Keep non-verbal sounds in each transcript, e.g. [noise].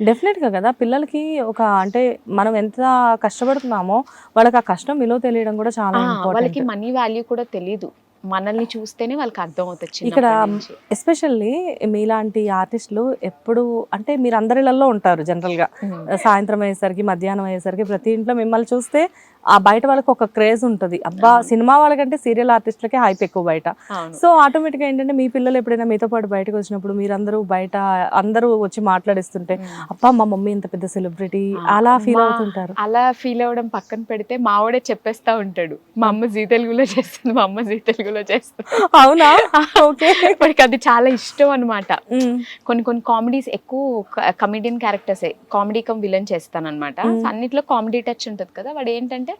డెఫినెట్గా కదా పిల్లలకి ఒక అంటే మనం ఎంత కష్టపడుతున్నామో వాళ్ళకి ఆ కష్టం విలువ తెలియడం కూడా చాలా వాళ్ళకి మనీ వాల్యూ కూడా తెలీదు మనల్ని చూస్తేనే వాళ్ళకి అర్థం అవుతుంది ఇక్కడ. ఎస్పెషల్లీ మీలాంటి ఆర్టిస్టులు ఎప్పుడు అంటే మీరు అందరిలలో ఉంటారు జనరల్గా ఉమ్. సాయంత్రం అయ్యేసరికి మధ్యాహ్నం అయ్యేసరికి ప్రతి ఇంట్లో మిమ్మల్ని చూస్తే ఆ బయట వాళ్ళకి ఒక క్రేజ్ ఉంటుంది. అబ్బా. సినిమా వాళ్ళకంటే సీరియల్ ఆర్టిస్టులకే హైప్ ఎక్కువ బయట. సో ఆటోమేటిక్గా ఏంటంటే మీ పిల్లలు ఎప్పుడైనా మీతో పాటు బయటకు వచ్చినప్పుడు మీరందరూ బయట అందరూ వచ్చి మాట్లాడిస్తుంటే. అబ్బా మా మమ్మీ ఇంత పెద్ద సెలబ్రిటీ అలా ఫీల్ అవుతుంటారు. అలా ఫీల్ అవ్వడం పక్కన పెడితే మావాడే చెప్పేస్తా ఉంటాడు. మా అమ్మ జీ తెలుగులో చేస్తుంది మా అమ్మ జీ తెలుగులో చేస్తుంది. అవునా? ఓకే. వాడికి అది చాలా ఇష్టం అనమాట కొన్ని కొన్ని కామెడీస్ ఎక్కువ కమెడియన్ క్యారెక్టర్సే కామెడీ కమ్ విలన్ చేస్తాను అనమాట. అన్నిట్లో కామెడీ టచ్ ఉంటుంది కదా వాడు ఏంటంటే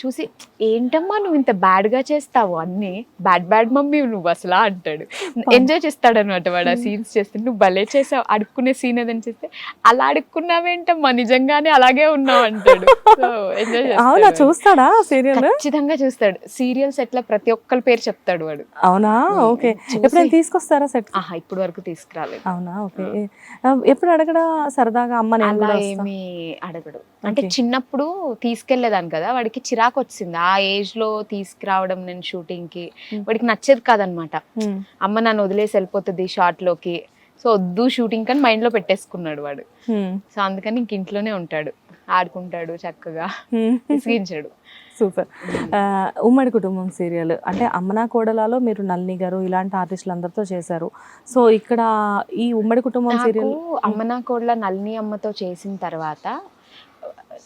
చూసి ఏంటమ్మా నువ్వు ఇంత bad గా చేస్తావు? అన్ని బ్యాడ్ బ్యాడ్ మమ్మీ నువ్వు అసలు అంటాడు. ఎంజాయ్ చేస్తాడు అనమాట వాడు ఆ సీన్స్ చేస్తే. నువ్వు భలే చేసావు అడుక్కునే సీన్ ఏదని చేస్తే అలా అడుక్కున్నావేంటమ్మా? నిజంగానే అలాగే ఉన్నావు అంటాడు. ఎంజాయ్ అవునా? చూస్తాడా సీరియల్? ఖచ్చితంగా చూస్తాడు. సీరియల్స్ ఎట్లా ప్రతి ఒక్కరి పేరు చెప్తాడు వాడు. అవునా. ఓకే. ఎప్పుడైనా తీసుకొస్తారా సెట్? ఆహా ఇప్పుడు వరకు తీసుకురాలేదు. అవునా? ఓకే. ఎప్పుడు అడగడా సరదాగా? అమ్మ అలా. ఏమి అడగడు. అంటే. చిన్నప్పుడు తీసుకెళ్ళేదాన్ని కదా వాడికి చిరాకు వచ్చింది. ఆ ఏజ్లో తీసుకురావడం నేను షూటింగ్కి Hmm. వాడికి నచ్చేది కాదనమాట. ఉమ్, అమ్మ నన్ను వదిలేసి వెళ్ళిపోతుంది షార్ట్లోకి. సో వద్దు షూటింగ్ అని మైండ్లో పెట్టేసుకున్నాడు వాడు. ఉమ్, సో అందుకని ఇంక ఇంట్లోనే ఉంటాడు. ఆడుకుంటాడు చక్కగా. విసిగించాడు. సూపర్ ఉమ్మడి కుటుంబం సీరియల్ అంటే అమ్మనా కోడలలో మీరు నల్ని గారు ఇలాంటి ఆర్టిస్టులు అందరితో చేశారు. సో ఇక్కడ ఈ ఉమ్మడి కుటుంబం సీరియల్ అమ్మనా కోడ్ల నల్ని అమ్మతో చేసిన తర్వాత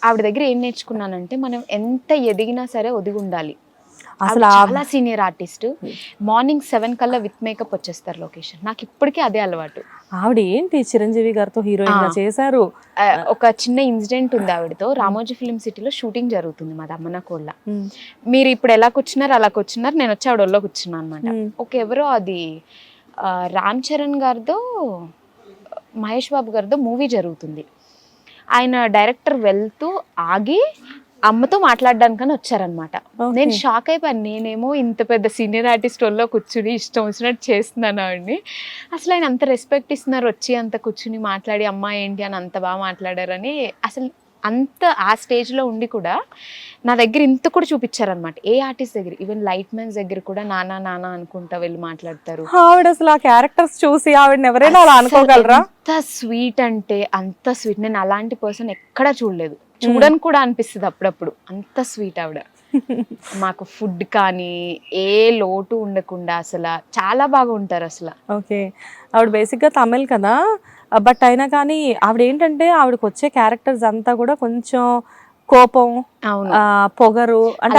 ఆవిడ దగ్గర ఏం నేర్చుకున్నానంటే మనం ఎంత ఎదిగినా సరే ఒదిగి ఉండాలి అసలు చాలా సీనియర్ ఆర్టిస్ట్. మార్నింగ్ సెవెన్ కల్లా విత్ మేకప్ వచ్చేస్తారు లొకేషన్. నాకు ఇప్పటికీ అదే అలవాటు. ఆవిడ ఏంటి చిరంజీవి గారితో హీరోయిన్. చేశారు? ఒక చిన్న ఇన్సిడెంట్ ఉంది ఆవిడతో. రామోజీ ఫిల్మ్ సిటీలో షూటింగ్ జరుగుతుంది మాది అమ్మన కోళ్ళ మీరు ఇప్పుడు ఎలా కూర్చున్నారు అలా కూర్చున్నారు నేను వచ్చి ఆవిడ ఒళ్ళో కూర్చున్నాను అనమాట ఒక ఎవరో అది రామ్ చరణ్ గారితో మహేష్ బాబు గారితో మూవీ జరుగుతుంది. ఆయన డైరెక్టర్ వెళ్తూ ఆగి అమ్మతో మాట్లాడడానికని వచ్చారనమాట. నేను షాక్ అయిపోయాను. నేనేమో ఇంత పెద్ద సీనియర్ ఆర్టిస్ట్ వల్ల కూర్చుని ఇష్టం వచ్చినట్టు చేస్తున్నాను ఆవిడని. అసలు ఆయన అంత రెస్పెక్ట్ ఇస్తున్నారు వచ్చి అంత కూర్చుని మాట్లాడి అమ్మ ఏంటి అని అంత బాగా మాట్లాడారని అసలు అంత ఆ స్టేజ్లో ఉండి కూడా నా దగ్గర ఇంత కూడా చూపించారనమాట ఏ ఆర్టిస్ట్ దగ్గర? ఈవెన్ లైట్ మెన్స్ దగ్గర కూడా నానా నానా అనుకుంటా వెళ్ళి మాట్లాడతారు. ఆవిడ అసలు ఆ క్యారెక్టర్స్ చూసి ఆవిడని ఎవరైనా అలా అనుకోగలరా? ఎంత స్వీట్ అంటే అంత స్వీట్ నేను అలాంటి పర్సన్ ఎక్కడా చూడలేదు. చూడని కూడా అనిపిస్తుంది అప్పుడప్పుడు. అంత స్వీట్ ఆవిడ. [laughs] మాకు ఫుడ్ కానీ ఏ లోటు ఉండకుండా అసలు చాలా బాగా ఉంటారు అసలు. ఓకే. ఆవిడ బేసిక్గా తమిళ్ కదా? బట్ అయినా కానీ ఆవిడ ఏంటంటే ఆవిడకి వచ్చే క్యారెక్టర్స్ అంతా కూడా కొంచెం కోపం పొగరు అంటే.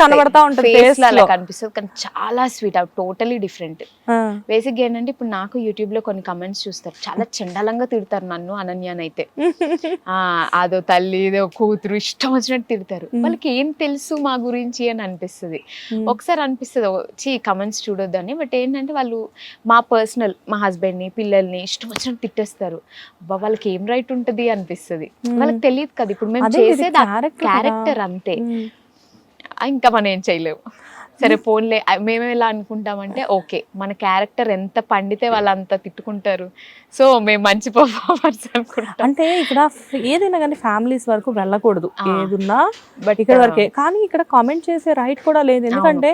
కనబడతా ఉంటుంది లో అలా. కనిపిస్తుంది కానీ చాలా స్వీట్ అవి టోటలీ డిఫరెంట్ బేసిక్ ఏంటంటే ఇప్పుడు నాకు యూట్యూబ్లో కొన్ని కమెంట్స్ చూస్తారు. చాలా చండాలంగా తిడతారు నన్ను అనన్యానైతే. [laughs] అదో తల్లి ఇదో కూతురు ఇష్టం వచ్చినట్టు తిడతారు. వాళ్ళకి ఏం తెలుసు మా గురించి అని అనిపిస్తుంది. ఒకసారి అనిపిస్తుంది వచ్చి కమెంట్స్ చూడొద్దు అని బట్ ఏంటంటే వాళ్ళు మా పర్సనల్ మా husband ని పిల్లల్ని ఇష్టం వచ్చినట్టు తిట్టేస్తారు. అబ్బా వాళ్ళకి ఏం రైట్ ఉంటుంది అనిపిస్తుంది. వాళ్ళకి తెలియదు కదా ఇప్పుడు మేము చేసేది. క్యారెక్టర్ అంతే. ఇంకా మనం ఏం చేయలేము. సరే ఫోన్లే మేము ఎలా అనుకుంటామంటే ఓకే మన క్యారెక్టర్ ఎంత పండితే వాళ్ళు అంత తిట్టుకుంటారు. సో మేము మంచి పర్ఫార్మర్స్ అనుకుంటాం. అంటే ఇక్కడ ఏదైనా కానీ ఫ్యామిలీస్ వరకు వెళ్ళకూడదు. ఏదున్నా బట్ ఇక్కడ వరకే. కానీ ఇక్కడ కామెంట్ చేసే రైట్ కూడా లేదు. ఎందుకంటే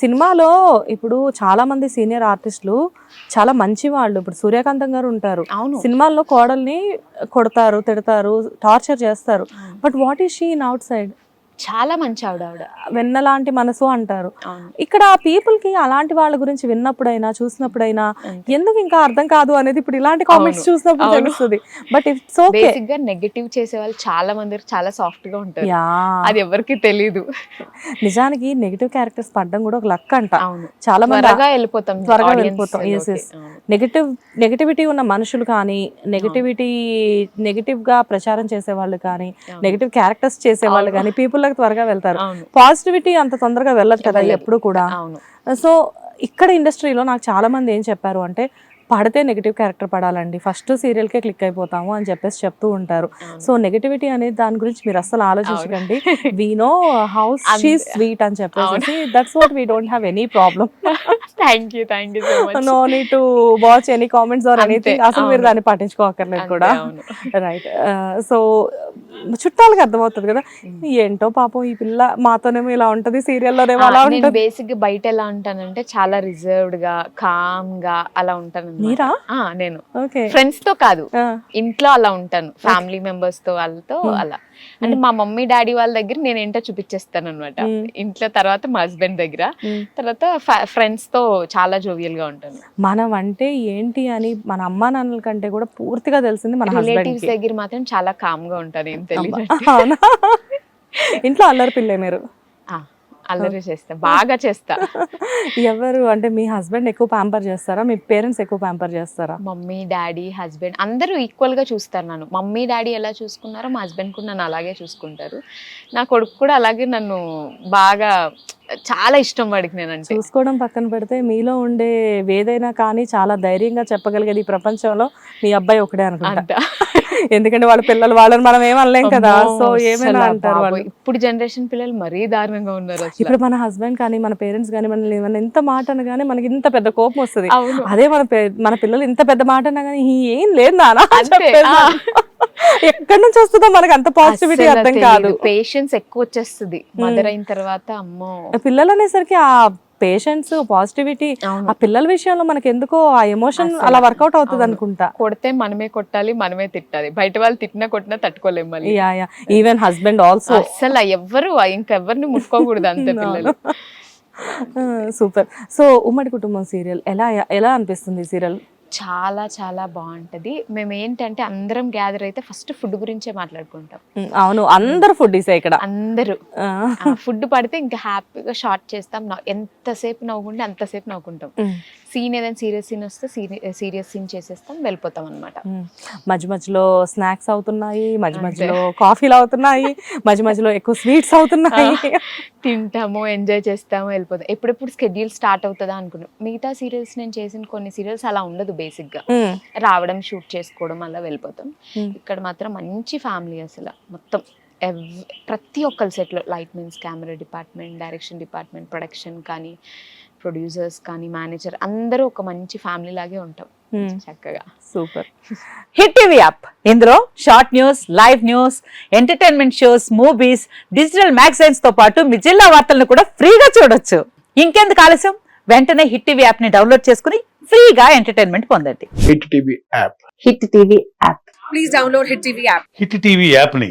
సినిమాలో ఇప్పుడు చాలా మంది సీనియర్ ఆర్టిస్టులు చాలా మంచి వాళ్ళు. ఇప్పుడు సూర్యకాంతం గారు ఉంటారు. సినిమాల్లో కోడల్ని కొడతారు తిడతారు టార్చర్ చేస్తారు. But what is she in outside? చాలా మంచి ఆవిడ ఆవిడ వెన్నలాంటి మనసు అంటారు. ఇక్కడ పీపుల్కి అలాంటి వాళ్ళ గురించి విన్నప్పుడైనా చూసినప్పుడైనా. ఎందుకు ఇంకా అర్థం కాదు అనేది ఇప్పుడు ఇలాంటి కామెంట్స్. చూసినప్పుడు. తెలుస్తుంది. బట్ ఇట్స్ ఓకే గా నెగటివ్ చేసే వాళ్ళు చాలా మంది చాలా సాఫ్ట్గా ఉంటారు. అది ఎవరికి తెలీదు. నిజానికి నెగిటివ్ క్యారెక్టర్స్ పడడం కూడా ఒక లక్ అంట. చాలా మంది త్వరగా వెళ్ళిపోతాం. త్వరగా వెళ్ళిపోతాం. నెగటివ్ నెగటివిటీ ఉన్న మనుషులు కానీ నెగటివిటీ నెగటివ్గా ప్రచారం చేసే వాళ్ళు కానీ. నెగటివ్ క్యారెక్టర్స్ చేసే వాళ్ళు అవును. కానీ పీపుల్లకు త్వరగా వెళ్తారు. పాజిటివిటీ అంత తొందరగా వెళ్ళదు కదా. ఎప్పుడు కూడా. సో ఇక్కడ ఇండస్ట్రీలో నాకు చాలా మంది ఏం చెప్పారు అంటే పడితే నెగిటివ్ క్యారెక్టర్ పడాలండి. ఫస్ట్ సీరియల్కే క్లిక్ అయిపోతాము అని చెప్పేసి చెప్తూ ఉంటారు. సో నెగటివిటీ అనేది దాని గురించి మీరు అస్సలు ఆలోచించకండి. వీ నో హౌస్ స్వీట్ అని చెప్పేసి that's what we don't have any problem thank you thank you so much no need to watch any comments or anything అసలు మీరు. దాన్ని పట్టించుకోకర్లేదు కూడా. రైట్ సో చుట్టాలకి అర్థమవుతుంది కదా. ఏంటో పాపం ఈ పిల్ల మాతోనేమో ఇలా ఉంటది సీరియల్లోనేమో అలా నేను ఉంటది. బేసిక్గా బయట ఎలా ఉంటానంటే చాలా రిజర్వ్డ్గా కామ్గా అలా ఉంటాను. మీరా? నేను. ఫ్రెండ్స్తో కాదు. ఇంట్లో అలా ఉంటాను. ఫ్యామిలీ మెంబర్స్తో వాళ్ళతో అలా. అంటే మా మమ్మీ డాడీ వాళ్ళ దగ్గర నేను ఏంటో చూపించేస్తాను అనమాట Hmm. ఇంట్లో తర్వాత మా హస్బెండ్ దగ్గర. తర్వాత ఫ్రెండ్స్తో చాలా జోవియల్గా ఉంటాను. మనం అంటే ఏంటి అని మన అమ్మా నాన్నల కంటే కూడా పూర్తిగా తెలిసింది మన రిలేటివ్స్ దగ్గర మాత్రం చాలా కామ్గా ఉంటాను ఏం తెలియదు ఇంట్లో అల్లరి పిల్లే మీరు? అల్లరి చేస్తా బాగా చేస్తా. ఎవరు? అంటే మీ హస్బెండ్ ఎక్కువ ప్యాంపర్ చేస్తారా? మీ పేరెంట్స్ ఎక్కువ ప్యాంపర్ చేస్తారా? మమ్మీ డాడీ హస్బెండ్ అందరూ ఈక్వల్గా చూస్తారు నన్ను. మమ్మీ డాడీ ఎలా చూసుకున్నారో మా హస్బెండ్ కూడా నన్ను అలాగే చూసుకుంటారు. నా కొడుకు కూడా అలాగే నన్ను బాగా చాలా ఇష్టం వాడికి నేనంటే. చూసుకోవడం పక్కన పెడితే మీలో ఉండే ఏదైనా కానీ చాలా ధైర్యంగా చెప్పగలిగేది ఈ ప్రపంచంలో మీ అబ్బాయి ఒకడే అనుకుంటా. ఎందుకంటే వాళ్ళ పిల్లలు వాళ్ళని మనం ఏం అనలేం కదా. సో ఏమైనా అంటారు. వాళ్ళు. ఇప్పుడు జనరేషన్ పిల్లలు మరీ దారుణంగా ఉన్నారు ఇప్పుడు మన హస్బెండ్ కానీ మన పేరెంట్స్ కానీ మనల్ని ఏమన్నా ఎంత మాట అనగానే మనకి ఇంత పెద్ద కోపం వస్తుంది. అదే మన మన పిల్లలు ఇంత పెద్ద మాట "ఈ ఏం లేదు నానా. ఎక్కడి నుంచి వస్తుందో మనకి అంత పాజిటివిటీ అర్థం కాదు. పేషెన్స్ ఎక్కువ వచ్చేస్తుంది. మదర్ అయిన తర్వాత అమ్మో. పిల్లలు అనేసరికి ఆ పేషెన్స్ పాజిటివిటీ ఆ పిల్లల విషయంలో మనకి ఎందుకో ఆ ఎమోషన్ అలా వర్కౌట్ అవుతుంది. అనుకుంటా. కొడితే మనమే కొట్టాలి మనమే తిట్టాలి. బయట వాళ్ళు తిట్టినా కొట్టినా తట్టుకోలేం మళ్ళీ. Yeah yeah even husband also అసలు ఎవ్వరు ఇంకెవ్వరిని ముట్టుకోకూడదు అంతే [laughs] పిల్లలు. [laughs] సూపర్ సో ఉమ్మడి కుటుంబం సీరియల్ ఎలా ఎలా అనిపిస్తుంది సీరియల్? చాలా చాలా బాగుంటది. మేము ఏంటంటే అందరం గ్యాదర్ అయితే ఫస్ట్ ఫుడ్ గురించే మాట్లాడుకుంటాం. అవును అందరు ఫుడ్ ఇక్కడ. అందరూ. ఫుడ్ పడితే ఇంకా హ్యాపీగా షార్ట్ చేస్తాం. ఎంతసేపు నవ్వుకుంటే అంతసేపు నవ్వుకుంటాం. సీన్ ఏదైనా సీరియస్ సీన్ వస్తే సీరియస్ సీన్ చేసేస్తాం వెళ్ళిపోతాం అనమాట. మధ్య మధ్యలో స్నాక్స్ అవుతున్నాయి మధ్య మధ్యలో కాఫీలు అవుతున్నాయి మధ్య మధ్యలో ఎక్కువ స్వీట్స్ అవుతున్నాయి. తింటాము ఎంజాయ్ చేస్తాము వెళ్ళిపోతాం. ఎప్పుడెప్పుడు స్కెడ్యూల్ స్టార్ట్ అవుతుందా అనుకున్నాం. మిగతా సీరియల్స్ నేను చేసిన కొన్ని సీరియల్స్ అలా ఉండదు బేసిక్గా రావడం షూట్ చేసుకోవడం అలా వెళ్ళిపోతాం. ఇక్కడ మాత్రం మంచి ఫ్యామిలీ అసలు మొత్తం. ప్రతి ఒక్కరి సెట్లో light means camera department direction department production కానీ ప్రొడ్యూసర్స్ కానీ మేనేజర్ అందరూ ఒక మంచి ఫ్యామిలీ లాగే ఉంటాం. చక్కగా. సూపర్. Hit TV app. ఇందులో short news live news entertainment shows movies digital మ్యాగజైన్స్తో పాటు మీ జిల్లా వార్తలను కూడా ఫ్రీగా చూడొచ్చు. ఇంకెందుకు ఆలస్యం? వెంటనే హిట్ టీవీ యాప్ని డౌన్లోడ్ చేసుకుని ఫ్రీగా ఎంటర్టైన్మెంట్ పొందండి. Hit TV app. Hit TV app. Hit TV యాప్ని